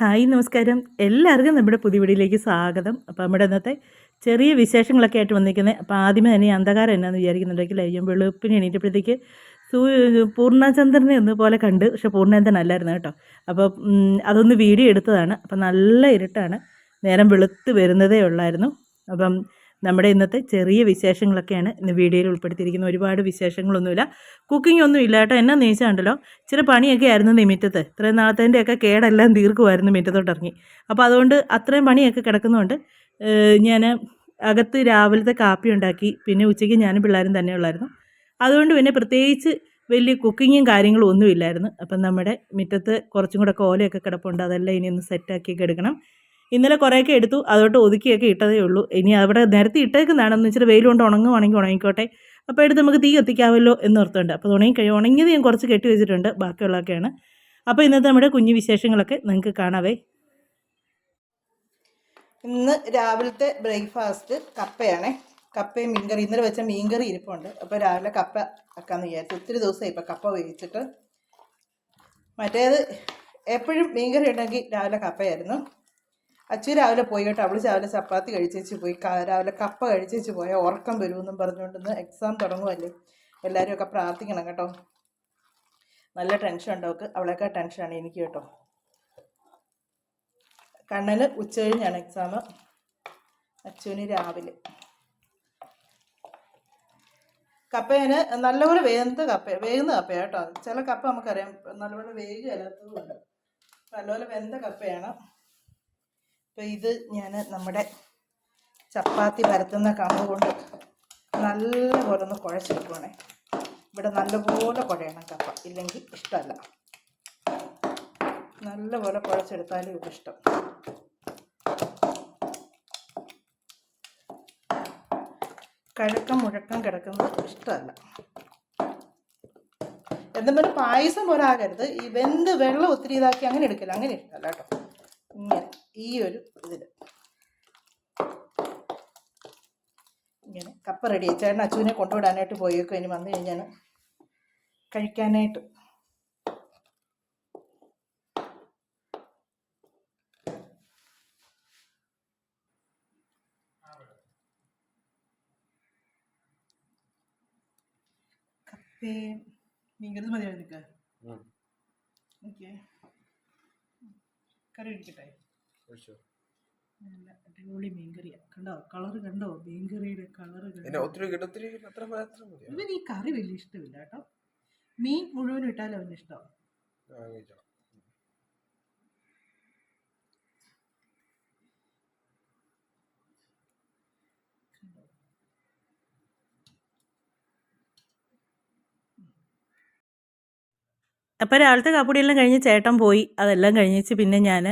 Hi നമസ്കാരം. എല്ലാവർക്കും നമ്മുടെ പുതിയ വീടിലേക്ക് സ്വാഗതം. അപ്പോൾ നമ്മുടെ ഇന്നത്തെ ചെറിയ വിശേഷങ്ങളൊക്കെ ആയിട്ട് വന്നിരിക്കുന്നത്. അപ്പോൾ ആദ്യമേ തന്നെ അന്ധകാരം എന്നാന്ന് വിചാരിക്കുന്നുണ്ടെങ്കിൽ അയ്യം വെളുപ്പിന് എണീറ്റപ്പോഴത്തേക്ക് സൂ പൂർണചന്ദ്രനെ ഒന്ന് പോലെ കണ്ട്. പക്ഷെ പൂർണചന്ദ്രൻ അല്ലായിരുന്നു കേട്ടോ. അപ്പോൾ അതൊന്ന് വീഡിയോ എടുത്തതാണ്. അപ്പോൾ നല്ല ഇരുട്ടാണ്. നേരം വെളുത്ത് വരുന്നതേ ഉള്ളായിരുന്നു. അപ്പം നമ്മുടെ ഇന്നത്തെ ചെറിയ വിശേഷങ്ങളൊക്കെയാണ് ഇന്ന് വീഡിയോയിൽ ഉൾപ്പെടുത്തിയിരിക്കുന്നത്. ഒരുപാട് വിശേഷങ്ങളൊന്നുമില്ല. കുക്കിംഗ് ഒന്നും ഇല്ല കേട്ടോ. എന്നാ നീച്ചാണ്ടല്ലോ? ഇച്ചിരി പണിയൊക്കെ ആയിരുന്നു നിമിറ്റത്ത് ഇത്രയും നാളത്തേന്റെയൊക്കെ കേടെല്ലാം തീർക്കുമായിരുന്നു മിറ്റത്തോട്ട് ഇറങ്ങി അപ്പോൾ അതുകൊണ്ട് അത്രയും പണിയൊക്കെ കിടക്കുന്നതുകൊണ്ട് ഞാൻ അകത്ത് രാവിലത്തെ കാപ്പി ഉണ്ടാക്കി പിന്നെ ഉച്ചയ്ക്ക് ഞാനും പിള്ളേരും തന്നെ ഉള്ളായിരുന്നു. അതുകൊണ്ട് പിന്നെ പ്രത്യേകിച്ച് വലിയ കുക്കിങ്ങും കാര്യങ്ങളും ഒന്നുമില്ലായിരുന്നു. അപ്പം നമ്മുടെ മുറ്റത്ത് കുറച്ചും കൂടെ കോലയൊക്കെ കിടപ്പുണ്ട്. അതെല്ലാം ഇനി ഒന്ന് സെറ്റാക്കിയൊക്കെ എടുക്കണം. ഇന്നലെ കുറേയൊക്കെ എടുത്തു അതോട്ട് ഒതുക്കിയൊക്കെ ഇട്ടതേ ഉള്ളൂ. ഇനി അവിടെ നിരത്തി ഇട്ടേക്കുന്നതാണ് എന്ന് വെച്ചാൽ വെയിലുകൊണ്ട് ഉണങ്ങുവാണെങ്കിൽ ഉണങ്ങിക്കോട്ടെ. അപ്പോൾ എടുത്ത് നമുക്ക് തീ കത്തിക്കാമല്ലോ എന്ന് ഓർത്തുണ്ട്. അപ്പോൾ ഉണങ്ങി കഴിയും ഉണങ്ങിയത് ഞാൻ കുറച്ച് കെട്ടി വെച്ചിട്ടുണ്ട് ബാക്കിയുള്ളതൊക്കെയാണ്. അപ്പോൾ ഇന്നത്തെ നമ്മുടെ കുഞ്ഞു വിശേഷങ്ങളൊക്കെ നിങ്ങൾക്ക് കാണാവേ. ഇന്ന് രാവിലത്തെ ബ്രേക്ക്ഫാസ്റ്റ് കപ്പയാണേ. കപ്പയും മീൻകറി ഇന്നലെ വെച്ച മീൻകറി ഇരിപ്പുണ്ട്. അപ്പോൾ രാവിലെ കപ്പ ആക്കാമെന്ന് വിചാരിച്ചു. ഒത്തിരി ദിവസമായി ഇപ്പോൾ കപ്പ വേവിച്ചിട്ട്. മറ്റേത് എപ്പോഴും മീൻകറി ഉണ്ടെങ്കിൽ രാവിലെ കപ്പയായിരുന്നു. അച്ചു രാവിലെ പോയി കേട്ടോ. അവൾ രാവിലെ ചപ്പാത്തി കഴിച്ചേച്ച് പോയി. രാവിലെ കപ്പ കഴിച്ചേച്ച് പോയാൽ ഉറക്കം വരുമെന്നും പറഞ്ഞുകൊണ്ട് ഇന്ന് എക്സാം തുടങ്ങുമല്ലേ എല്ലാവരും ഒക്കെ പ്രാർത്ഥിക്കണം കേട്ടോ. നല്ല ടെൻഷൻ ഉണ്ട് അവൾക്ക്. അവളെക്കാൾ ടെൻഷനാണ് എനിക്ക് കേട്ടോ. കണ്ണന് ഉച്ച കഴിഞ്ഞാണ് എക്സാം അച്ഛന് രാവിലെ. കപ്പേന് നല്ലപോലെ വേകുന്ന കപ്പ വേകുന്ന കപ്പ കേട്ടോ. ചില കപ്പ നമുക്കറിയാം. നല്ലപോലെ വേഗം അല്ലാത്തതുകൊണ്ട് നല്ലപോലെ വെന്ത കപ്പയാണ്. അപ്പം ഇത് ഞാൻ നമ്മുടെ ചപ്പാത്തി പരത്തുന്ന കമ്പ് കൊണ്ട് നല്ലപോലെ ഒന്ന് കുഴച്ചെടുക്കുവാണേ. ഇവിടെ നല്ലപോലെ കുഴയണം കപ്പ. ഇല്ലെങ്കിൽ ഇഷ്ടമല്ല. നല്ലപോലെ കുഴച്ചെടുത്താലും ഇവിടെ ഇഷ്ടം. കഴക്കം മുഴക്കം കിടക്കുന്നത് ഇഷ്ടമല്ല. എന്തെങ്കിലും പായസം പോലെ ആകരുത്. ഈ വെന്ത് വെള്ളം ഒത്തിരി ഇതാക്കി അങ്ങനെ എടുക്കില്ല. അങ്ങനെ ഇഷ്ടമല്ല കേട്ടോ. ഈ ഒരു ഇതിൽ ഇങ്ങനെ കപ്പ റെഡി ചേട്ടൻ അച്ചുവിനെ കൊണ്ടുവിടാനായിട്ട് പോയേക്കും. ഇനി വന്നു കഴിഞ്ഞാൽ കഴിക്കാനായിട്ട്. കപ്പേ മീൻകറി മതി നിൽക്കുക ഓക്കെ. കറി ഒഴിക്കട്ടെ. നല്ല അടിപൊളി കണ്ടോ? കളറ് കണ്ടോ? മീൻകറിയുടെ കളറ് പിന്നെ കണ്ടോ ഒത്തിരി കിട്ടും ഒത്തിരി അത്ര മാത്രം മതി. ഇവൻ ഈ കറി വലിയ ഇഷ്ടമില്ല കേട്ടോ. മീൻ മുഴുവനും ഇട്ടാലും അവന് ഇഷ്ടമാവും അപ്പോൾ രാവിലത്തെ കാപ്പുടിയെല്ലാം കഴിഞ്ഞ് ചേട്ടൻ പോയി. അതെല്ലാം കഴിഞ്ഞിച്ച് പിന്നെ ഞാൻ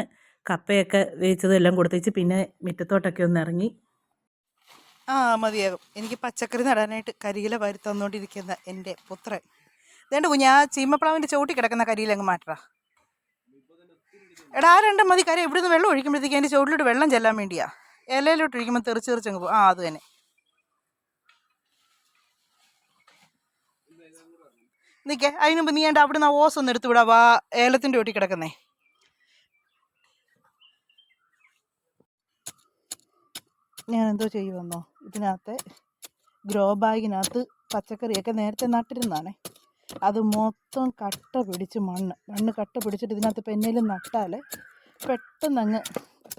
കപ്പയൊക്കെ വേവിച്ചതും എല്ലാം കൊടുത്തേച്ച് പിന്നെ മുറ്റത്തോട്ടൊക്കെ ഒന്ന് ഇറങ്ങി. ആ മതിയാകും. എനിക്ക് പച്ചക്കറി നടാനായിട്ട് കരിയില വാരി തന്നുകൊണ്ടിരിക്കുന്ന എന്റെ പുത്രൻ. ഇതേണ്ട കുഞ്ഞ് ആ ചീമപ്ലാവിന്റെ ചോട്ടി കിടക്കുന്ന കരിയില അങ്ങ് മാറ്റടാ. എടാ ആ രണ്ടും മതി. കരി ഇവിടുന്ന് വെള്ളം ഒഴിക്കുമ്പോഴത്തേക്ക് അതിന്റെ ചോട്ടിലോട്ട് വെള്ളം ചെല്ലാൻ വേണ്ടിയാ. ഇലയിലോട്ട് ഒഴിക്കുമ്പോൾ തെറിച്ച് തെറിച്ചങ്ങ് പോകും. ആ അത് തന്നെ. നിൽക്കേ അതിനുമ്പ് നീ എന്റെ അവിടുന്ന് ആ ഓസ് ഒന്ന് എടുത്ത് വാ ഏലത്തിന്റെ ഒട്ടി കിടക്കുന്നേ. ഞാൻ എന്തോ ചെയ്യുമെന്നോ? ഇതിനകത്ത് ഗ്രോ ബാഗിനകത്ത് പച്ചക്കറിയൊക്കെ നേരത്തെ നട്ടിരുന്നാണേ അത് മൊത്തം കട്ട പിടിച്ച് മണ്ണ് മണ്ണ് കട്ട പിടിച്ചിട്ട് ഇതിനകത്ത് പെന്നയിലും നട്ടാൽ പെട്ടെന്ന് അങ്ങ്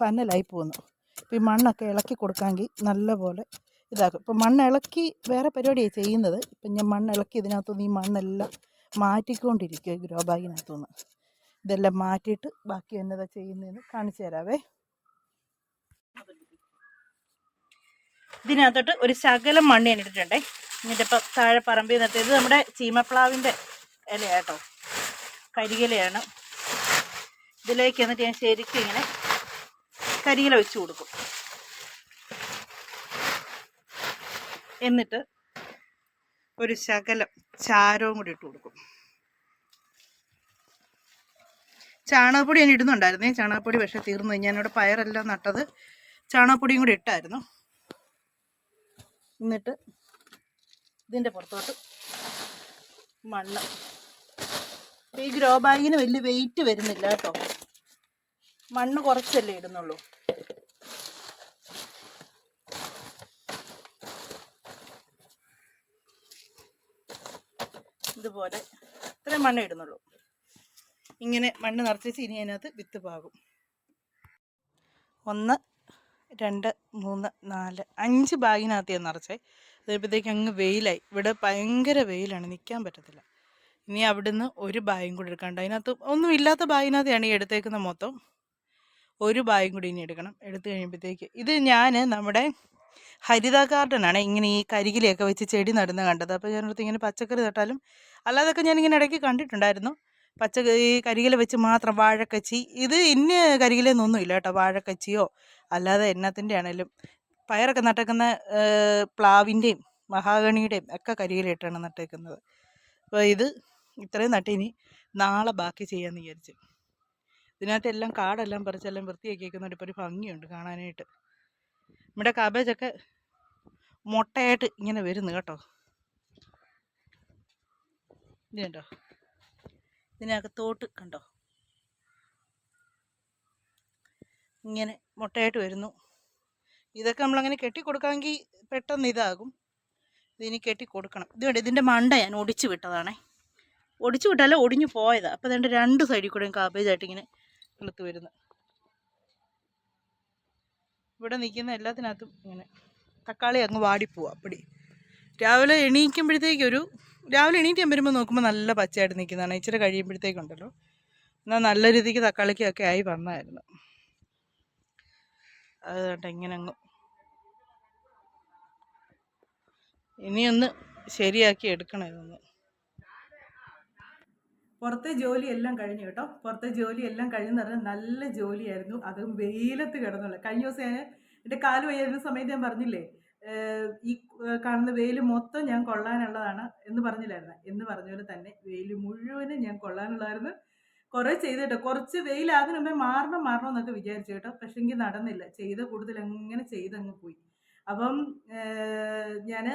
പന്നലായി പോകുന്നു. അപ്പോൾ ഈ മണ്ണൊക്കെ ഇളക്കി കൊടുക്കാമെങ്കിൽ നല്ലപോലെ ഇതാക്കും. ഇപ്പം മണ്ണ് ഇളക്കി വേറെ പരിപാടിയാണ് ചെയ്യുന്നത്. ഇപ്പം ഞാൻ മണ്ണ് ഇളക്കി ഇതിനകത്തുനിന്ന് ഈ മണ്ണെല്ലാം മാറ്റിക്കൊണ്ടിരിക്കുക ഗ്രോ ബാഗിനകത്തുനിന്ന്. ഇതെല്ലാം മാറ്റിയിട്ട് ബാക്കി എന്നതാ ചെയ്യുന്നതെന്ന് കാണിച്ചു തരാവേ. ഇതിനകത്തോട്ട് ഒരു ശകലം മണ്ണ് ഞാൻ ഇട്ടിട്ടുണ്ടേ ഇപ്പം താഴെ പറമ്പിൽ നിന്നിട്ട് ഇത് നമ്മുടെ ചീമപ്ലാവിന്റെ ഇലയാട്ടോ. കരികിലയാണ് ഇതിലേക്ക് എന്നിട്ട് ഞാൻ ശരിക്കും ഇങ്ങനെ കരിയില വെച്ച് കൊടുക്കും. എന്നിട്ട് ഒരു ശകലം ചാരവും കൂടി ഇട്ട് കൊടുക്കും. ചാണകപ്പൊടി ഞാൻ ഇടുന്നുണ്ടായിരുന്നേ. ചാണകപ്പൊടി പക്ഷേ തീർന്നു. ഞാനിവിടെ പയറെല്ലാം നട്ടത് ചാണകപ്പൊടിയും കൂടി ഇട്ടായിരുന്നു. എന്നിട്ട് ഇതിന്റെ പുറത്തോട്ട് മണ്ണ്. ഈ ഗ്രോ ബാഗിന് വലിയ വെയിറ്റ് വരുന്നില്ല കേട്ടോ. മണ്ണ് കുറച്ചല്ലേ ഇടുന്നുള്ളൂ. ഇതുപോലെ ഇത്രയും മണ്ണ് ഇടുന്നുള്ളൂ. ഇങ്ങനെ മണ്ണ് നിറച്ച് ഇനി അതിനകത്ത് വിത്ത് പാകും. ഒന്ന് രണ്ട് മൂന്ന് നാല് അഞ്ച് ബാഗിനകത്ത് ഞാൻ നിറച്ചേ. അതേപ്പോഴത്തേക്ക് അങ്ങ് വെയിലായി. ഇവിടെ ഭയങ്കര വെയിലാണ്. നിൽക്കാൻ പറ്റത്തില്ല. ഇനി അവിടുന്ന് ഒരു ബാഗും കൂടി എടുക്കാണ്ട് അതിനകത്ത് ഒന്നും ഇല്ലാത്ത ബാഗിനകത്താണ് ഈ എടുത്തേക്കുന്ന മൊത്തം. ഒരു ബാഗും കൂടി ഇനി എടുക്കണം. എടുത്തു കഴിയുമ്പോഴത്തേക്ക് ഇത് ഞാൻ നമ്മുടെ ഹരിത ഗാർഡനാണ് ഇങ്ങനെ ഈ കരികിലൊക്കെ വെച്ച് ചെടി നടുന്ന കണ്ടത്. അപ്പോൾ ഞാനടുത്ത് ഇങ്ങനെ പച്ചക്കറി നട്ടാലും അല്ലാതൊക്കെ ഞാനിങ്ങനെ ഇടയ്ക്ക് കണ്ടിട്ടുണ്ടായിരുന്നു. പച്ച ഈ കരികില വെച്ച് മാത്രം വാഴക്കച്ചി. ഇത് ഇന്ന ഇല്ല കേട്ടോ. വാഴക്കച്ചിയോ അല്ലാതെ എന്നത്തിന്റെ ആണേലും പയറൊക്കെ നട്ടേക്കുന്ന പ്ലാവിന്റെയും മഹാഗണിയുടെയും ഒക്കെ കരിയിലിട്ടാണ് നട്ടേക്കുന്നത്. അപ്പോൾ ഇത് ഇത്രയും നട്ടിനി നാളെ ബാക്കി ചെയ്യാമെന്ന് വിചാരിച്ചു. ഇതിനകത്ത് എല്ലാം കാടെല്ലാം പറിച്ചെല്ലാം വൃത്തിയാക്കിയേക്കുന്നതുകൊണ്ട് ഇപ്പോൾ ഒരു ഭംഗിയുണ്ട് കാണാനായിട്ട്. നമ്മുടെ കാബേജൊക്കെ മുട്ടയായിട്ട് ഇങ്ങനെ വരുന്നു കേട്ടോ. ഇത് ഇതിനകത്തോട്ട് കണ്ടോ? ഇങ്ങനെ മുട്ടയായിട്ട് വരുന്നു. ഇതൊക്കെ നമ്മളങ്ങനെ കെട്ടി കൊടുക്കാമെങ്കിൽ പെട്ടെന്ന് ഇതാകും. ഇതിനി കെട്ടി കൊടുക്കണം ഇത് വേണ്ട ഇതിന്റെ മണ്ട ഞാൻ ഒടിച്ചു വിട്ടതാണേ. ഒടിച്ചു വിട്ടല്ല ഒടിഞ്ഞു പോയതാണ് അപ്പോൾ ഇതിന്റെ രണ്ട് സൈഡിൽ കൂടെയും കാബേജായിട്ട് ഇങ്ങനെ കിളുത്ത് വരുന്നു. ഇവിടെ നിൽക്കുന്ന എല്ലാത്തിനകത്തും ഇങ്ങനെ തക്കാളി അങ്ങ് വാടിപ്പോവുക അപ്പടി. രാവിലെ എണീക്കുമ്പോഴത്തേക്കൊരു രാവിലെ എണീറ്റ് ഞാൻ വരുമ്പോൾ നോക്കുമ്പോൾ നല്ല പച്ചയായിട്ട് നിൽക്കുന്നതാണ്. ഇച്ചിരി കഴിയുമ്പോഴത്തേക്കുണ്ടല്ലോ. എന്നാൽ നല്ല രീതിക്ക് തക്കാളിക്കൊക്കെ ആയി വന്നായിരുന്നു. അതുകൊണ്ട് ഇങ്ങനെ അങ്ങ് ഇനിയൊന്ന് ശരിയാക്കി എടുക്കണം ഇതൊന്ന്. പുറത്തെ ജോലി എല്ലാം കഴിഞ്ഞു കേട്ടോ. പുറത്തെ ജോലി എല്ലാം കഴിഞ്ഞെന്ന് പറഞ്ഞാൽ നല്ല ജോലിയായിരുന്നു. അതും വെയിലത്ത് കിടന്നുള്ള കഴിഞ്ഞ ദിവസം ഞാൻ എന്റെ കാൽ വയ്യായിരുന്ന സമയത്ത് ഞാൻ പറഞ്ഞില്ലേ ഈ കാണുന്ന വെയിൽ മൊത്തം ഞാൻ കൊള്ളാനുള്ളതാണ് എന്ന് പറഞ്ഞില്ലായിരുന്നു. എന്ന് പറഞ്ഞ പോലെ തന്നെ വെയിൽ മുഴുവനും ഞാൻ കൊള്ളാനുള്ളതായിരുന്നു. കുറേ ചെയ്തു കേട്ടോ കുറച്ച് വെയിലാകുന്ന മുമ്പേ മാറണം മാറണം എന്നൊക്കെ വിചാരിച്ചു കേട്ടോ. പക്ഷെ എനിക്ക് നടന്നില്ല. ചെയ്ത കൂടുതൽ അങ്ങനെ ചെയ്തങ്ങ് പോയി. അപ്പം ഞാൻ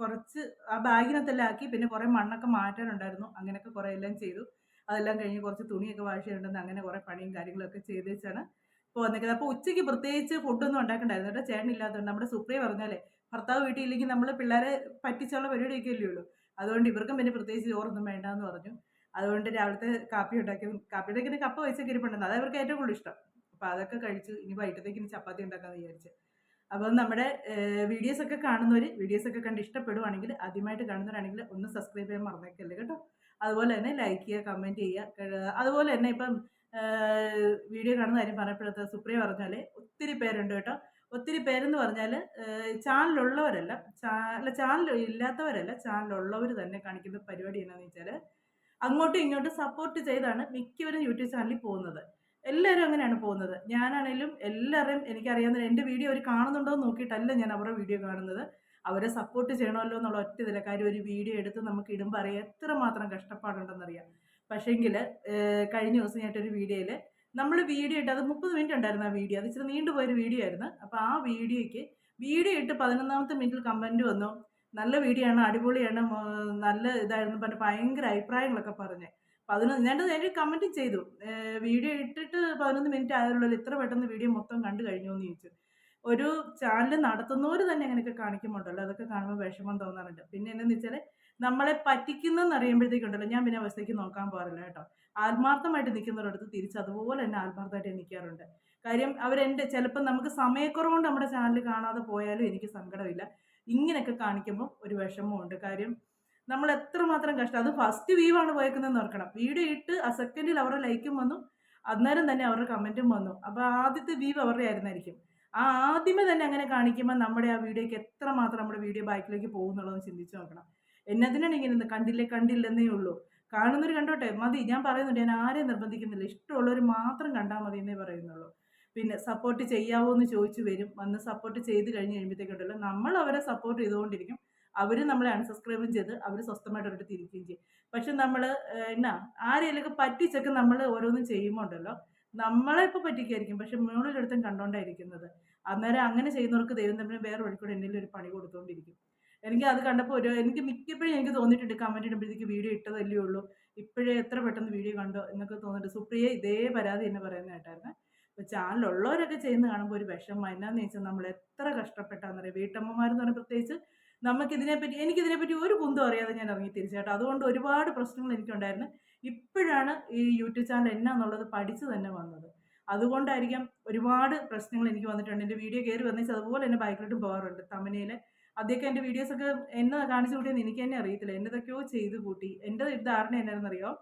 കുറച്ച് ആ ബാഗിനകത്തെല്ലാം ആക്കി പിന്നെ കുറേ മണ്ണൊക്കെ മാറ്റാനുണ്ടായിരുന്നു. അങ്ങനെയൊക്കെ കുറേ എല്ലാം ചെയ്തു. അതെല്ലാം കഴിഞ്ഞ് കുറച്ച് തുണിയൊക്കെ വാഷ് ചെയ്യേണ്ടെന്ന് അങ്ങനെ കുറേ പണിയും കാര്യങ്ങളൊക്കെ ചെയ്ത് വെച്ചാണ് ഇപ്പോൾ അപ്പോൾ ഉച്ചയ്ക്ക് പ്രത്യേകിച്ച് ഫുഡൊന്നും ഉണ്ടാക്കണ്ടായിരുന്നു കേട്ടോ. ചേട്ടൻ ഇല്ലാത്തതുകൊണ്ട് നമ്മുടെ സുപ്രിയ പറഞ്ഞാലേ ഭർത്താവ് വീട്ടിൽ ഇല്ലെങ്കിൽ നമ്മൾ പിള്ളേരെ പറ്റിച്ചുള്ള പരിപാടിയൊക്കെ അല്ലേ ഉള്ളൂ. അതുകൊണ്ട് ഇവർക്കും പിന്നെ പ്രത്യേകിച്ച് ചോറൊന്നും വേണ്ടെന്ന് പറഞ്ഞു. അതുകൊണ്ട് രാവിലത്തെ കാപ്പി ഉണ്ടാക്കി കാപ്പി ഉണ്ടാക്കി കപ്പ വെച്ചൊക്കെ ഇരിപ്പുണ്ടെന്ന് അത് അവർക്ക് ഏറ്റവും കൂടുതൽ ഇഷ്ടം. അപ്പോൾ അതൊക്കെ കഴിച്ച് ഇനി വൈകിട്ടത്തേക്ക് ഇനി ചപ്പാത്തി ഉണ്ടാക്കാമെന്ന് വിചാരിച്ചു. അപ്പോൾ നമ്മുടെ വീഡിയോസ് ഒക്കെ കാണുന്നവർ വീഡിയോസ് ഒക്കെ കണ്ട് ഇഷ്ടപ്പെടുവാണെങ്കിൽ ആദ്യമായിട്ട് കാണുന്നവരാണെങ്കിൽ ഒന്ന് സബ്സ്ക്രൈബ് ചെയ്യാൻ മറന്നേക്കല്ലേ കേട്ടോ? അതുപോലെ തന്നെ ലൈക്ക് ചെയ്യുക കമന്റ് ചെയ്യുക അതുപോലെ തന്നെ ഇപ്പം വീഡിയോ കാണുന്ന കാര്യം പറഞ്ഞപ്പോഴത്തെ സുപ്രിയ പറഞ്ഞാൽ ഒത്തിരി പേരുണ്ട് കേട്ടോ. ഒത്തിരി പേരെന്ന് പറഞ്ഞാൽ ചാനലുള്ളവരല്ല ചാ അല്ല ചാനൽ ഇല്ലാത്തവരല്ല ചാനലുള്ളവർ തന്നെ കാണിക്കുന്ന പരിപാടി എന്നാന്ന് വെച്ചാൽ അങ്ങോട്ടും ഇങ്ങോട്ടും സപ്പോർട്ട് ചെയ്താണ് മിക്കവരും യൂട്യൂബ് ചാനലിൽ പോകുന്നത്. എല്ലാവരും അങ്ങനെയാണ് പോകുന്നത്. ഞാനാണേലും എല്ലാവരും എനിക്കറിയാവുന്ന എന്റെ വീഡിയോ അവർ കാണുന്നുണ്ടോ എന്ന് നോക്കിയിട്ടല്ല ഞാൻ അവരുടെ വീഡിയോ കാണുന്നത്. അവരെ സപ്പോർട്ട് ചെയ്യണമല്ലോ എന്നുള്ള ഒറ്റ ഇതില്ല കാര്യം ഒരു വീഡിയോ എടുത്ത് നമുക്ക് ഇടുമ്പോൾ അറിയാം എത്ര മാത്രം കഷ്ടപ്പാടുണ്ടെന്നറിയാം. പക്ഷേങ്കിൽ കഴിഞ്ഞ ദിവസം ഞാനൊരു വീഡിയോയിൽ നമ്മൾ വീഡിയോ ഇട്ട് അത് മുപ്പത് മിനിറ്റ് ഉണ്ടായിരുന്നു ആ വീഡിയോ അത് ഇച്ചിരി നീണ്ടുപോയൊരു വീഡിയോ ആയിരുന്നു. അപ്പോൾ ആ വീഡിയോയ്ക്ക് വീഡിയോ ഇട്ട് പതിനൊന്നാമത്തെ മിനിറ്റിൽ കമന്റ് വന്നു. നല്ല വീഡിയോ ആണ് അടിപൊളിയാണ് നല്ല ഇതായിരുന്നു പറഞ്ഞ് ഭയങ്കര അഭിപ്രായങ്ങളൊക്കെ പറഞ്ഞ്. പതിനൊന്ന് ഞാൻ നേരെ കമന്റും ചെയ്തു. വീഡിയോ ഇട്ടിട്ട് പതിനൊന്ന് മിനിറ്റ് ആയുള്ളൂ ഇത്ര പെട്ടെന്ന് വീഡിയോ മൊത്തം കണ്ടു കഴിഞ്ഞു എന്ന് ചോദിച്ചു. ഒരു ചാനൽ നടത്തുന്നവർ തന്നെ അങ്ങനെയൊക്കെ കാണിക്കുമ്പോണ്ടല്ലോ അതൊക്കെ കാണുമ്പോൾ വിഷമം തോന്നാറുണ്ട്. പിന്നെ എന്താണെന്ന് വെച്ചാൽ നമ്മളെ പറ്റിക്കുന്നെന്ന് അറിയുമ്പോഴത്തേക്കുണ്ടല്ലോ ഞാൻ പിന്നെ അവസ്ഥയ്ക്ക് നോക്കാൻ പോകാറില്ല കേട്ടോ. ആത്മാർത്ഥമായിട്ട് നിൽക്കുന്നവരടുത്ത് തിരിച്ച് അതുപോലെ തന്നെ ആത്മാർത്ഥമായിട്ട് നിൽക്കാറുണ്ട്. കാര്യം അവരെന്റെ ചിലപ്പോൾ നമുക്ക് സമയക്കുറവുകൊണ്ട് നമ്മുടെ ചാനൽ കാണാതെ പോയാലും എനിക്ക് സങ്കടമില്ല. ഇങ്ങനെയൊക്കെ കാണിക്കുമ്പോൾ ഒരു വിഷമമുണ്ട്. കാര്യം നമ്മൾ എത്രമാത്രം കഷ്ടം അത് ഫസ്റ്റ് വ്യൂ ആണ് പോയേക്കുന്നതെന്ന് ഓർക്കണം. വീഡിയോ ഇട്ട് ആ സെക്കൻഡിൽ അവരുടെ ലൈക്കും വന്നു. അന്നേരം തന്നെ അവരുടെ കമന്റും വന്നു. അപ്പോൾ ആദ്യത്തെ വ്യൂ അവരുടെ ആയിരുന്നായിരിക്കും. ആ ആദ്യമേ തന്നെ അങ്ങനെ കാണിക്കുമ്പോൾ നമ്മുടെ ആ വീഡിയോയ്ക്ക് എത്രമാത്രം നമ്മുടെ വീഡിയോ ബാക്കിലേക്ക് പോകുന്നുള്ളതെന്ന് ചിന്തിച്ച് നോക്കണം. എന്നതിനാണ് ഇങ്ങനെ കണ്ടില്ലേ കണ്ടില്ലെന്നേ ഉള്ളൂ. കാണുന്നവർ കണ്ടോട്ടെ? മതി ഞാൻ പറയുന്നുണ്ട്. ഞാൻ ആരെയും നിർബന്ധിക്കുന്നില്ല. ഇഷ്ടമുള്ളവർ മാത്രം കണ്ടാൽ മതി എന്നേ പറയുന്നുള്ളൂ. പിന്നെ സപ്പോർട്ട് ചെയ്യാവോ എന്ന് ചോദിച്ചു വരും. വന്ന് സപ്പോർട്ട് ചെയ്ത് കഴിഞ്ഞ് കഴിയുമ്പോഴത്തേക്കുണ്ടല്ലോ നമ്മൾ അവരെ സപ്പോർട്ട് ചെയ്തുകൊണ്ടിരിക്കും. അവർ നമ്മളെ അൺസബ്സ്ക്രൈബും ചെയ്ത് അവർ സ്വസ്ഥമായിട്ട് അവരുടെ തിരിക്കുകയും ചെയ്യും. പക്ഷെ നമ്മൾ എന്നാ ആരെയൊക്കെ പറ്റിച്ചൊക്കെ നമ്മൾ ഓരോന്നും ചെയ്യുമ്പോൾ ഉണ്ടല്ലോ നമ്മളെ ഇപ്പോൾ പറ്റിക്കായിരിക്കും. പക്ഷെ മുകളിലൊരുത്തൻ കണ്ടോണ്ടായിരിക്കുന്നത് അന്നേരം അങ്ങനെ ചെയ്യുന്നവർക്ക് ദൈവം തമ്മിൽ വേറെ വഴിക്കൂടെ എന്തെങ്കിലും ഒരു പണി കൊടുത്തുകൊണ്ടിരിക്കും എനിക്ക് അത് കണ്ടപ്പോൾ ഒരു എനിക്ക് മിക്കപ്പോഴും എനിക്ക് തോന്നിയിട്ടുണ്ട് കമന്റ് ഇടുമ്പോഴത്തേക്ക് വീഡിയോ ഇട്ടതല്ലേ ഉള്ളൂ. ഇപ്പോഴേ എത്ര പെട്ടെന്ന് വീഡിയോ കണ്ടോ എന്നൊക്കെ തോന്നിയിട്ട് സുപ്രിയ ഇതേ പരാതി എന്നെ പറയുന്ന കേട്ടായിരുന്നു. അപ്പോൾ ചാനലുള്ളവരൊക്കെ ചെയ്യുന്ന കാണുമ്പോൾ ഒരു വിഷമം. എന്നാന്ന് വെച്ചാൽ നമ്മൾ എത്ര കഷ്ടപ്പെട്ടാന്ന് അറിയാം? വീട്ടമ്മമാർ എന്ന് പറഞ്ഞാൽ പ്രത്യേകിച്ച് നമുക്ക് ഇതിനെപ്പറ്റി ഒരു കുന്തം അറിയാതെ ഞാൻ ഇറങ്ങി തിരിച്ചായിട്ട് അതുകൊണ്ട് ഒരുപാട് പ്രശ്നങ്ങൾ എനിക്കുണ്ടായിരുന്നു. ഇപ്പോഴാണ് ഈ യൂട്യൂബ് ചാനൽ എന്നാന്നുള്ളത് പഠിച്ചു തന്നെ വന്നത്. അതുകൊണ്ടായിരിക്കാം ഒരുപാട് പ്രശ്നങ്ങൾ എനിക്ക് വന്നിട്ടുണ്ട്. എന്റെ വീഡിയോ കയറി വന്നേച്ച് അതുപോലെ തന്നെ ബൈക്കിലോട്ട് പോകാറുണ്ട്. തമനയിൽ ആദ്യമൊക്കെ എന്റെ വീഡിയോസൊക്കെ എന്നെ കാണിച്ചു കൂട്ടിയെന്ന് എനിക്ക് തന്നെ അറിയത്തില്ല. എന്നതൊക്കെയോ ചെയ്ത് കൂട്ടി. എന്റെ ധാരണ എന്നായിരുന്നറിയോ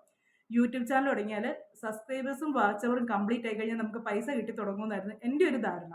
യൂട്യൂബ് ചാനൽ തുടങ്ങിയാൽ സബ്സ്ക്രൈബേഴ്സും വാച്ചവറും കംപ്ലീറ്റ് ആയി കഴിഞ്ഞാൽ നമുക്ക് പൈസ കിട്ടി തുടങ്ങുമെന്നായിരുന്നു എന്റെ ഒരു ധാരണ.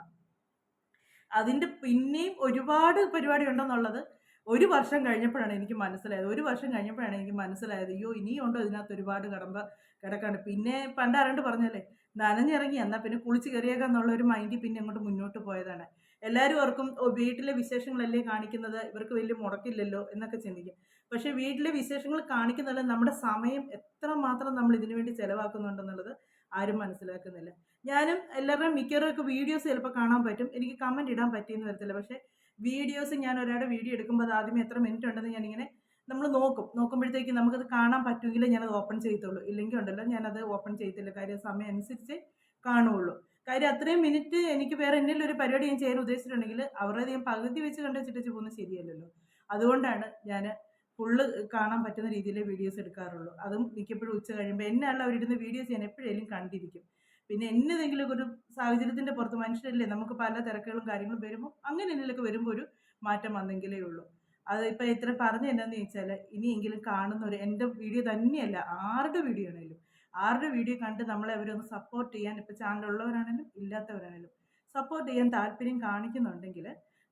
അതിന്റെ പിന്നെയും ഒരുപാട് പരിപാടി ഉണ്ടെന്നുള്ളത് ഒരു വർഷം കഴിഞ്ഞപ്പോഴാണ് എനിക്ക് മനസ്സിലായത്. ഒരു വർഷം കഴിഞ്ഞപ്പോഴാണ് എനിക്ക് മനസ്സിലായത്. അയ്യോ ഇനിയും ഉണ്ടോ ഇതിനകത്ത് ഒരുപാട് കടമ്പ കിടക്കാണ്ട്? പിന്നെ പണ്ട് പറഞ്ഞല്ലേ നനഞ്ഞിറങ്ങി എന്നാൽ പിന്നെ കുളിച്ച് കയറിയേക്കാം എന്നുള്ള ഒരു മൈൻഡിൽ പിന്നെ അങ്ങോട്ട് മുന്നോട്ട് പോയതാണ്. എല്ലാവരും ഓർക്കും വീട്ടിലെ വിശേഷങ്ങളല്ലേ കാണിക്കുന്നത്? ഇവർക്ക് വലിയ മുടക്കില്ലല്ലോ എന്നൊക്കെ ചിന്തിക്കും. പക്ഷേ വീട്ടിലെ വിശേഷങ്ങൾ കാണിക്കുന്നതല്ല നമ്മുടെ സമയം എത്ര മാത്രം നമ്മൾ ഇതിനു വേണ്ടി ചിലവാക്കുന്നുണ്ടെന്നുള്ളത് ആരും മനസ്സിലാക്കുന്നില്ല. ഞാനും എല്ലാവരുടെയും മിക്കവരൊക്കെ വീഡിയോസ് ചിലപ്പോൾ കാണാൻ പറ്റും. എനിക്ക് കമന്റ് ഇടാൻ പറ്റിയെന്ന് വരത്തില്ല. പക്ഷേ വീഡിയോസ് ഞാൻ ഒരാളുടെ വീഡിയോ എടുക്കുമ്പോൾ അത് ആദ്യമേ എത്ര മിനിറ്റ് ഉണ്ടെന്ന് ഞാനിങ്ങനെ നമ്മൾ നോക്കും. നോക്കുമ്പോഴത്തേക്ക് നമുക്കത് കാണാൻ പറ്റുമെങ്കിൽ ഞാനത് ഓപ്പൺ ചെയ്യത്തുള്ളൂ. ഇല്ലെങ്കിൽ ഉണ്ടല്ലോ ഞാനത് ഓപ്പൺ ചെയ്യത്തില്ല. കാര്യം സമയം അനുസരിച്ച് കാണുകയുള്ളൂ. കാര്യം അത്രയും മിനിറ്റ് എനിക്ക് വേറെ എന്തെങ്കിലും ഒരു പരിപാടി ഞാൻ ചെയ്യാൻ ഉദ്ദേശിച്ചിട്ടുണ്ടെങ്കിൽ അവരുടെ ഞാൻ പകുതി വെച്ച് കണ്ടുവച്ചിട്ട് പോകുന്നത് ശരിയല്ലല്ലോ. അതുകൊണ്ടാണ് ഞാൻ ഫുള്ള് കാണാൻ പറ്റുന്ന രീതിയിലേ വീഡിയോസ് എടുക്കാറുള്ളൂ. അതും മിക്കപ്പോഴും ഉച്ച കഴിയുമ്പോൾ എന്നെയുള്ള അവരിടുന്ന വീഡിയോസ് ഞാൻ എപ്പോഴേലും കണ്ടിരിക്കും. പിന്നെ എന്നതെങ്കിലും ഒരു സാഹചര്യത്തിന്റെ പുറത്ത് മനുഷ്യരല്ലേ നമുക്ക് പല തിരക്കുകളും കാര്യങ്ങളും വരുമ്പോൾ അങ്ങനെ എന്തെങ്കിലുമൊക്കെ വരുമ്പോൾ ഒരു മാറ്റം വന്നെങ്കിലേ ഉള്ളൂ. അത് ഇപ്പം ഇത്ര പറഞ്ഞു എന്നാന്ന് ചോദിച്ചാൽ ഇനിയെങ്കിലും കാണുന്ന ഒരു എന്റെ വീഡിയോ തന്നെയല്ല ആരുടെ വീഡിയോ ആണെങ്കിലും ആരുടെ വീഡിയോ കണ്ട് നമ്മളെ അവരൊന്ന് സപ്പോർട്ട് ചെയ്യാൻ ഇപ്പോൾ ചാനലുള്ളവരാണെങ്കിലും ഇല്ലാത്തവരാണെങ്കിലും സപ്പോർട്ട് ചെയ്യാൻ താല്പര്യം കാണിക്കുന്നുണ്ടെങ്കിൽ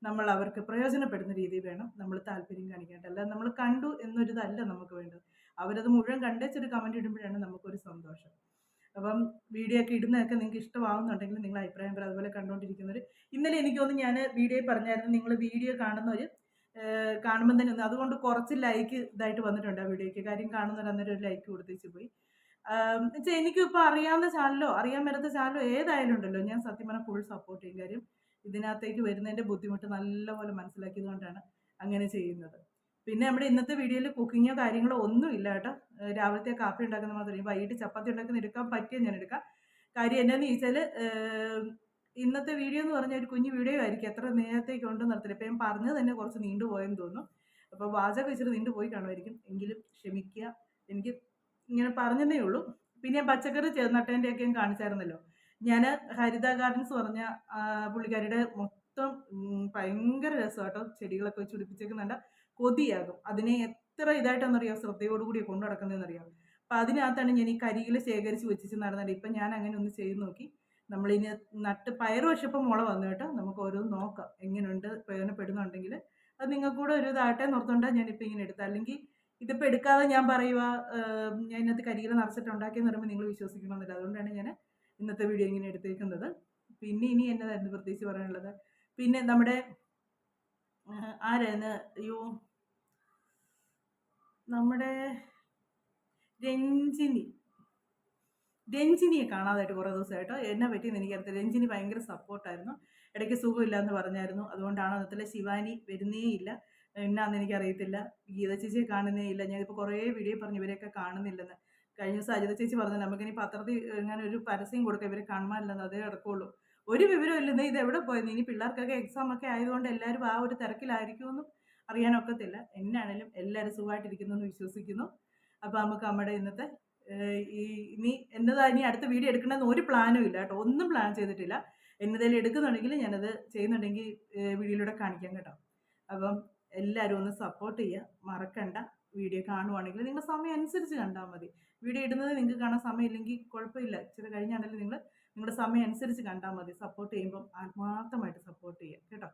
നമ്മൾ അവർക്ക് പ്രയോജനപ്പെടുന്ന രീതിയിൽ വേണം നമ്മൾ താല്പര്യം കാണിക്കേണ്ടത് അല്ലാതെ നമ്മൾ കണ്ടു എന്നൊരിതല്ല നമുക്ക് വേണ്ടത്. അവരത് മുഴുവൻ കണ്ടേച്ചൊരു കമന്റ് ഇടുമ്പോഴാണ് നമുക്കൊരു സന്തോഷം. അപ്പം വീഡിയോ ഒക്കെ ഇടുന്നതൊക്കെ നിങ്ങൾക്ക് ഇഷ്ടമാവുന്നുണ്ടെങ്കിൽ നിങ്ങൾ അഭിപ്രായം പറ. അതുപോലെ കണ്ടുകൊണ്ടിരിക്കുന്നവർ ഇന്നലെ എനിക്ക് തോന്നുന്നു ഞാൻ വീഡിയോ പറഞ്ഞായിരുന്നു. നിങ്ങൾ വീഡിയോ കാണുന്നവർ കാണുമ്പോൾ തന്നെ ഒന്ന് അതുകൊണ്ട് കുറച്ച് ലൈക്ക് ഇതായിട്ട് വന്നിട്ടുണ്ട് ആ വീഡിയോയ്ക്ക് കാര്യം കാണുന്നവർ അന്നേരം ഒരു ലൈക്ക് കൊടുത്തേച്ച് പോയി. എനിക്കിപ്പോൾ അറിയാവുന്ന ചാനലോ അറിയാൻ വരാത്ത ചാനലോ ഏതായാലും ഉണ്ടല്ലോ. ഞാൻ സത്യം പറഞ്ഞാൽ ഫുൾ സപ്പോർട്ട് ചെയ്യും. കാര്യം ഇതിനകത്തേക്ക് വരുന്നതിന്റെ ബുദ്ധിമുട്ട് നല്ലപോലെ മനസ്സിലാക്കിയത് കൊണ്ടാണ് അങ്ങനെ ചെയ്യുന്നത്. പിന്നെ നമ്മുടെ ഇന്നത്തെ വീഡിയോയിൽ കുക്കിങ്ങോ കാര്യങ്ങളോ ഒന്നും ഇല്ല കേട്ടോ. രാവിലത്തെ കാപ്പി ഉണ്ടാക്കുന്ന മാത്രമേ വൈകിട്ട് ചപ്പാത്തി ഉണ്ടാക്കുന്ന എടുക്കാൻ പറ്റിയ ഞാൻ എടുക്കാം. കാര്യം എന്നാന്ന് ചോദിച്ചാൽ ഇന്നത്തെ വീഡിയോ എന്ന് പറഞ്ഞാൽ ഒരു കുഞ്ഞു വീഡിയോ ആയിരിക്കും. എത്ര നേരത്തേക്ക് ഉണ്ടെന്ന് നടത്തില്ല ഇപ്പം ഞാൻ പറഞ്ഞത് തന്നെ കുറച്ച് നീണ്ടുപോയെന്ന് തോന്നുന്നു. അപ്പോൾ വാചകം വെച്ചിട്ട് നീണ്ടുപോയി കാണുമായിരിക്കും. എങ്കിലും ക്ഷമിക്കുക. എനിക്ക് ഇങ്ങനെ പറഞ്ഞതേ ഉള്ളൂ. പിന്നെ പച്ചക്കറി ചേർന്നട്ടേന്റെയൊക്കെ ഞാൻ കാണിച്ചായിരുന്നല്ലോ. ഞാൻ ഹരിത ഗാർഡൻസ് പറഞ്ഞ പുള്ളിക്കാരിയുടെ മൊത്തം ഭയങ്കര രസമാട്ടോ ചെടികളൊക്കെ വെച്ച് പിടിപ്പിച്ചേക്കുന്നുണ്ട്. കൊതിയാകും. അതിനെ എത്ര ഇതായിട്ടെന്നറിയാം? ശ്രദ്ധയോടുകൂടി കൊണ്ടു നടക്കുന്നതെന്നറിയാം? അപ്പം അതിനകത്താണ് ഞാൻ ഈ കരിയിൽ ശേഖരിച്ച് വെച്ചിച്ച് നടന്നത്. ഇപ്പം ഞാൻ അങ്ങനെ ഒന്ന് ചെയ്ത് നോക്കി. നമ്മളിനി നട്ട് പയറ് വശപ്പം മുള വന്നു കേട്ടോ. നമുക്ക് ഓരോന്ന് നോക്കാം. എങ്ങനെയുണ്ട് പ്രയോജനപ്പെടുന്നുണ്ടെങ്കിൽ. അത് നിങ്ങൾക്ക് കൂടെ ഒരു ഇതാട്ടെ നിർത്തുകൊണ്ടാണ് ഞാനിപ്പോൾ ഇങ്ങനെ എടുത്തത്. അല്ലെങ്കിൽ ഇതിപ്പോൾ എടുക്കാതെ ഞാൻ പറയുക ഞാൻ ഇതിനകത്ത് കരിയില നിറച്ചിട്ട് ഉണ്ടാക്കിയെന്ന് പറയുമ്പോൾ നിങ്ങൾ വിശ്വസിക്കണമെന്നില്ല. അതുകൊണ്ടാണ് ഞാൻ ഇന്നത്തെ വീഡിയോ ഇങ്ങനെ എടുത്തേക്കുന്നത്. പിന്നെ ഇനി എന്നതായിരുന്നു പ്രത്യേകിച്ച് പറയാനുള്ളത്? പിന്നെ നമ്മുടെ ആരായിരുന്നു? അയ്യോ നമ്മുടെ രഞ്ജിനി. രഞ്ജിനിയെ കാണാതായിട്ട് കുറേ ദിവസമായിട്ടോ? എന്നെ പറ്റിയെന്ന് എനിക്കറിയത്തില്ല. രഞ്ജിനി ഭയങ്കര സപ്പോർട്ടായിരുന്നു. ഇടയ്ക്ക് സുഖമില്ല എന്ന് പറഞ്ഞായിരുന്നു. അതുകൊണ്ടാണ് അതിലെ ശിവാനി വരുന്നേ ഇല്ല. എന്നാന്ന് എനിക്കറിയത്തില്ല. ഗീത ചേച്ചിയെ കാണുന്നേ ഇല്ല. ഞാനിപ്പോൾ കുറേ വീഡിയോ പറഞ്ഞു ഇവരെയൊക്കെ കാണുന്നില്ലെന്ന്. കഴിഞ്ഞ ദിവസം അജിത ചേച്ചി പറഞ്ഞു നമുക്കിനി പത്രത്തിൽ ഇങ്ങനെ ഒരു പരസ്യം കൊടുക്കാം ഇവരെ കാണാനില്ലെന്ന് അതേ കിടക്കുള്ളൂ. ഒരു വിവരം ഇല്ലെന്ന് ഇത് എവിടെ പോയെന്ന് ഇനി പിള്ളേർക്കൊക്കെ എക്സാം ഒക്കെ ആയതുകൊണ്ട് എല്ലാവരും ആ ഒരു തിരക്കിലായിരിക്കുമെന്നും അറിയാനൊക്കത്തില്ല. എന്നാണേലും എല്ലാവരും സുഖമായിട്ടിരിക്കുന്നു എന്ന് വിശ്വസിക്കുന്നു. അപ്പോൾ നമുക്ക് നമ്മുടെ ഇന്നത്തെ ഈ ഇനി എന്നതാ ഇനി അടുത്ത വീഡിയോ എടുക്കണമെന്ന് ഒരു പ്ലാനും ഇല്ല കേട്ടോ. ഒന്നും പ്ലാൻ ചെയ്തിട്ടില്ല. എന്നതേലും എടുക്കുന്നുണ്ടെങ്കിൽ ഞാനത് ചെയ്യുന്നുണ്ടെങ്കിൽ വീഡിയോയിലൂടെ കാണിക്കാം കേട്ടോ. അപ്പം എല്ലാവരും ഒന്ന് സപ്പോർട്ട് ചെയ്യുക. മറക്കണ്ട. വീഡിയോ കാണുവാണെങ്കിൽ നിങ്ങൾ സമയം അനുസരിച്ച് കണ്ടാൽ മതി. വീഡിയോ ഇടുന്നത് നിങ്ങൾക്ക് കാണാൻ സമയമില്ലെങ്കിൽ കുഴപ്പമില്ല. ഇച്ചിരി കഴിഞ്ഞാണെങ്കിലും നിങ്ങൾ നിങ്ങളുടെ സമയം അനുസരിച്ച് കണ്ടാൽ മതി. സപ്പോർട്ട് ചെയ്യുമ്പം ആത്മാർത്ഥമായിട്ട് സപ്പോർട്ട് ചെയ്യാം. കേട്ടോ?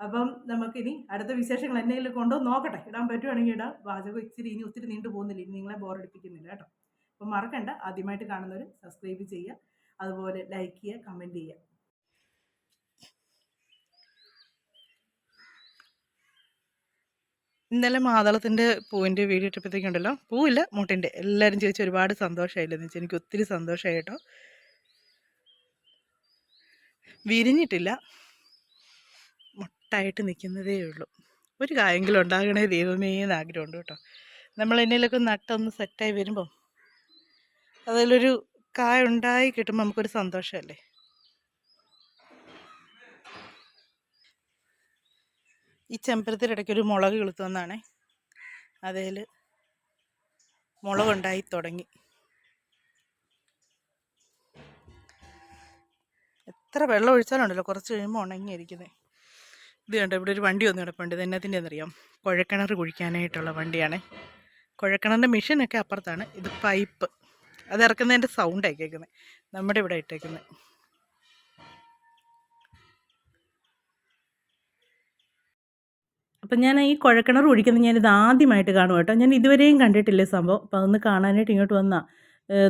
അപ്പം നമുക്കിനി അടുത്ത വിശേഷങ്ങൾ എന്തെങ്കിലും കൊണ്ടുവന്ന് നോക്കട്ടെ. ഇടാൻ പറ്റുവാണെങ്കിൽ ഇടാം. വാചകം ഇച്ചിരി ഇനി ഒത്തിരി നീണ്ടു പോകുന്നില്ല. ഇനി നിങ്ങളെ ബോറടിപ്പിക്കുന്നില്ല കേട്ടോ? അപ്പം മറക്കണ്ട. ആദ്യമായിട്ട് കാണുന്നവർ സബ്സ്ക്രൈബ് ചെയ്യുക. അതുപോലെ ലൈക്ക് ചെയ്യുക കമന്റ് ചെയ്യുക. ഇന്നലെ മാതളത്തിന്റെ പൂവിന്റെ വീഡിയോ ഇട്ടപ്പോഴത്തേക്കുണ്ടല്ലോ? പൂവില്ല മുട്ടിന്റെ എല്ലാവരും ചോദിച്ചു ഒരുപാട് സന്തോഷമായില്ലെന്ന് വെച്ചാൽ എനിക്ക് ഒത്തിരി സന്തോഷമായി കേട്ടോ. വിരിഞ്ഞിട്ടില്ല. മുട്ടായിട്ട് നിൽക്കുന്നതേ ഉള്ളൂ. ഒരു കായെങ്കിലും ഉണ്ടാകണേ ദൈവമേ എന്ന് ആഗ്രഹമുണ്ട് കേട്ടോ. നമ്മൾ എന്നതിലൊക്കെ നട്ടൊന്ന് സെറ്റായി വരുമ്പോൾ അതിലൊരു കായ ഉണ്ടായി കിട്ടുമ്പോൾ നമുക്കൊരു സന്തോഷമല്ലേ? ഈ ചെമ്പരത്തിന്റെ ഇടയ്ക്ക് ഒരു മുളക് കിളുത്തു വന്നാണേ അതിൽ മുളകുണ്ടായി തുടങ്ങി. എത്ര വെള്ളം ഒഴിച്ചാലുണ്ടല്ലോ കുറച്ച് കഴിയുമ്പോൾ ഉണങ്ങിയിരിക്കുന്നത് ഇത് കണ്ടോ ഇവിടെ ഒരു വണ്ടി വന്ന് കിടപ്പുണ്ട്. ഇത് എന്നതിന്റെ അറിയാം കുഴക്കിണർ കുഴിക്കാനായിട്ടുള്ള വണ്ടിയാണേ. കുഴക്കിണറിന്റെ മെഷീനൊക്കെ അപ്പുറത്താണ്. ഇത് പൈപ്പ്. അത് ഇറക്കുന്നതിന്റെ സൗണ്ടായി കേൾക്കുന്നത് നമ്മുടെ ഇവിടെ ഇട്ടേക്കുന്നത് അപ്പം ഞാൻ ഈ കുഴക്കിണർ ഒഴിക്കുന്നത് ഞാനിത് ആദ്യമായിട്ട് കാണും കേട്ടോ. ഞാൻ ഇതുവരെയും കണ്ടിട്ടില്ല സംഭവം. അപ്പോൾ അതൊന്ന് കാണാനായിട്ട് ഇങ്ങോട്ട് വന്നാൽ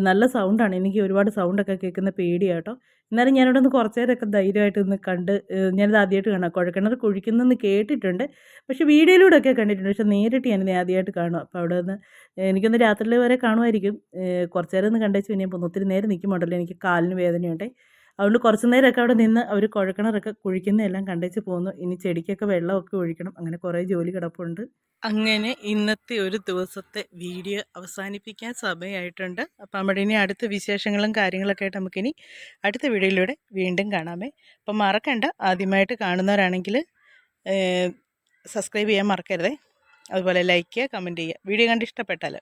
നല്ല സൗണ്ടാണ്. എനിക്ക് ഒരുപാട് സൗണ്ടൊക്കെ കേൾക്കുന്ന പേടിയാട്ടോ എന്നാലും ഞാനിവിടെ ഒന്ന് കുറച്ച് നേരമൊക്കെ ധൈര്യമായിട്ട് ഒന്ന് കണ്ട് ഞാനിത് ആദ്യമായിട്ട് കാണാം. കുഴക്കിണർ കുഴിക്കുന്നെന്ന് കേട്ടിട്ടുണ്ട്. പക്ഷേ വീഡിയോയിലൂടെയൊക്കെ കണ്ടിട്ടുണ്ട്. പക്ഷേ നേരിട്ട് ഞാനിത് ആദ്യമായിട്ട് കാണും അപ്പോൾ അവിടെ നിന്ന് എനിക്കൊന്ന് രാത്രിയിൽ വരെ കാണുമായിരിക്കും കുറച്ചു നേരം ഒന്ന് കണ്ടേച്ച് പിന്നെ ഒത്തിരി നേരം നിൽക്കുമ്പോണ്ടല്ലോ. എനിക്ക് കാലിന് വേദനയുണ്ട്. അതുകൊണ്ട് കുറച്ച് നേരമൊക്കെ അവിടെ നിന്ന് അവർ കുഴക്കിണറൊക്കെ കുഴിക്കുന്നതെല്ലാം കണ്ടേച്ച് പോകുന്നു ഇനി ചെടിക്കൊക്കെ വെള്ളമൊക്കെ ഒഴിക്കണം. അങ്ങനെ കുറേ ജോലി കിടപ്പുണ്ട്. അങ്ങനെ ഇന്നത്തെ ഒരു ദിവസത്തെ വീഡിയോ അവസാനിപ്പിക്കാൻ സമയമായിട്ടുണ്ട്. അപ്പം നമ്മുടെ ഇനി അടുത്ത വിശേഷങ്ങളും കാര്യങ്ങളൊക്കെ ആയിട്ട് നമുക്കിനി അടുത്ത വീഡിയോയിലൂടെ വീണ്ടും കാണാമേ. അപ്പം മറക്കണ്ട. ആദ്യമായിട്ട് കാണുന്നവരാണെങ്കിൽ സബ്സ്ക്രൈബ് ചെയ്യാൻ മറക്കരുതേ. അതുപോലെ ലൈക്ക് ചെയ്യുക കമന്റ് ചെയ്യുക. വീഡിയോ കണ്ട് ഇഷ്ടപ്പെട്ടാൽ